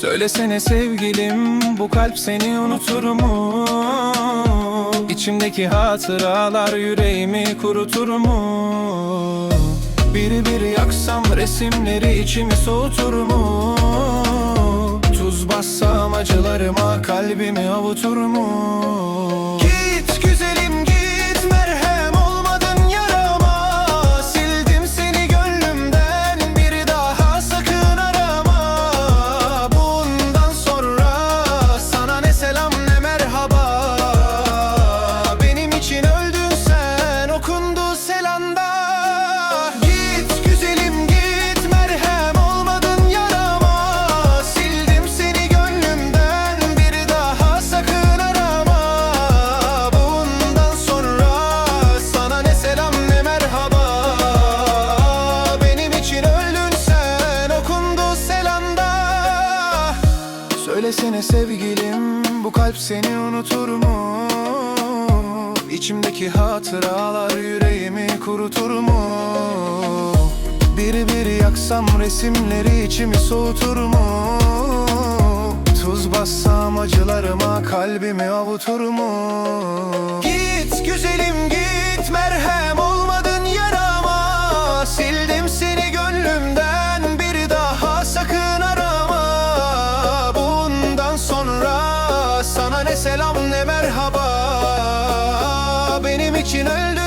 Söylesene sevgilim bu kalp seni unutur mu? İçimdeki hatıralar yüreğimi kurutur mu? Bir bir yaksam resimleri içimi soğutur mu? Tuz bassam acılarıma kalbimi avutur mu? Söylesene sevgilim bu kalp seni unutur mu? İçimdeki hatıralar yüreğimi kurutur mu? Bir bir yaksam resimleri içimi soğutur mu? Tuz bassam acılarıma kalbimi avutur mu? Selam ne merhaba. Benim için öldün